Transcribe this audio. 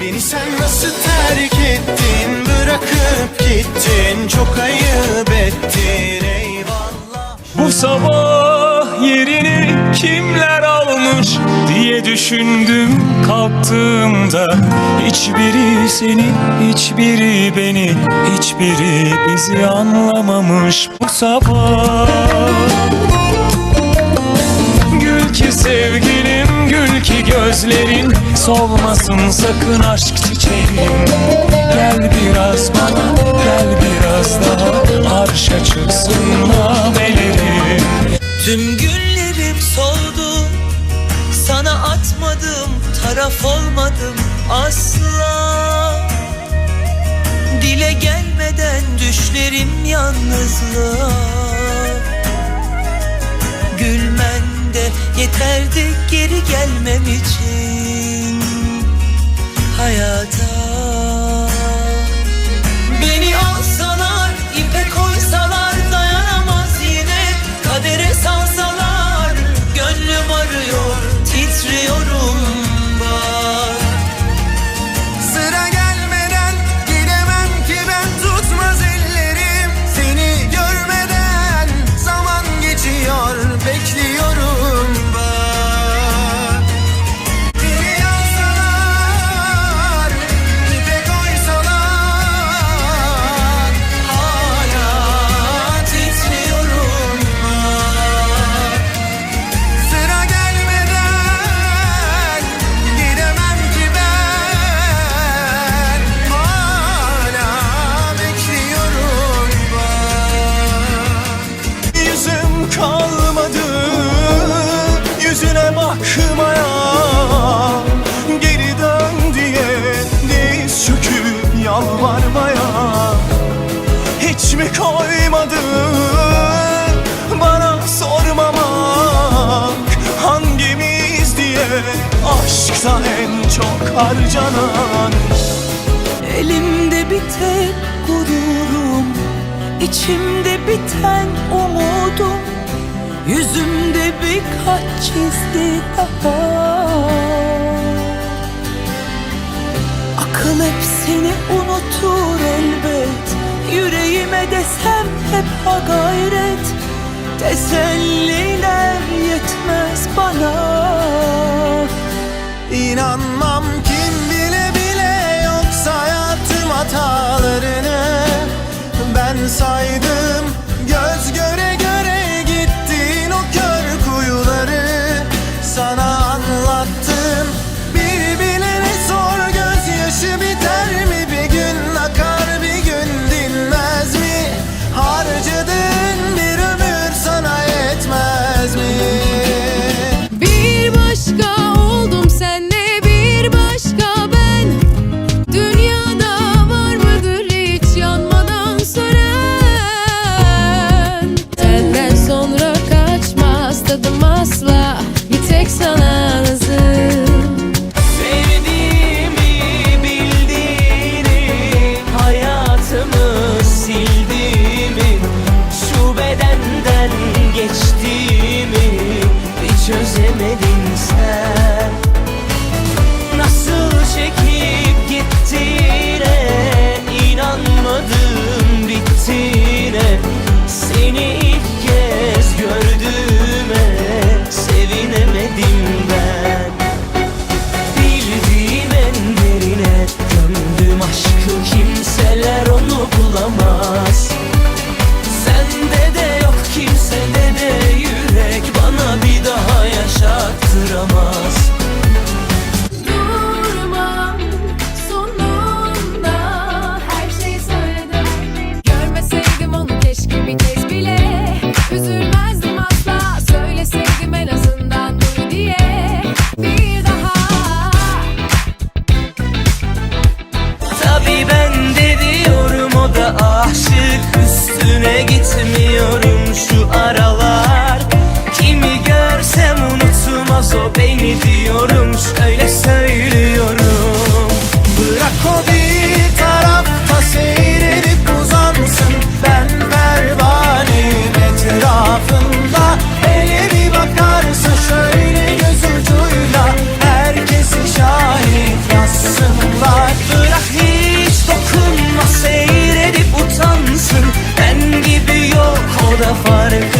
Beni sen nasıl terk ettin? Bırakıp gittin Çok ayıp ettin Eyvallah. Bu sabah yerini kimler almış diye düşündüm kalktığımda. Hiçbiri seni, hiçbiri beni, hiçbiri bizi anlamamış. Bu sabah Gül ki sevgilim, gül ki gözlerin. Solmasın sakın aşk çiçeğim. Gel biraz bana, gel biraz daha. Arşa çıksın namelerim. Tüm günlerim soldu. Sana atmadım taraf olmadım asla. Dile gelmeden düşlerim yalnızlığa. Gülmen de yeterdi geri gelmem için Hayata. Beni alsalar, ipe koysalar dayanamaz yine. Kadere salsalar, gönlüm arıyor, titriyorum yalvarmaya. Hiç mi koymadı bana sormamak? Hangimiz diye aşkta en çok harcanan? Elimde biten gururum içimde biten umudum Yüzümde birkaç çizgi daha Akıl hep seni unutur elbet. Yüreğime desem hep ha gayret. Teselliler yetmez bana. İnanmam kim bile bile yok sayartım hatalarını Ben saydım tadım asla. Bir tek sana lazım Sevdiğimi bildiğini Hayatımı sildiğimi Şu bedenden geçtiğimi Bir çözemedin aşık Üstüne gitmiyorum şu aralar the fun.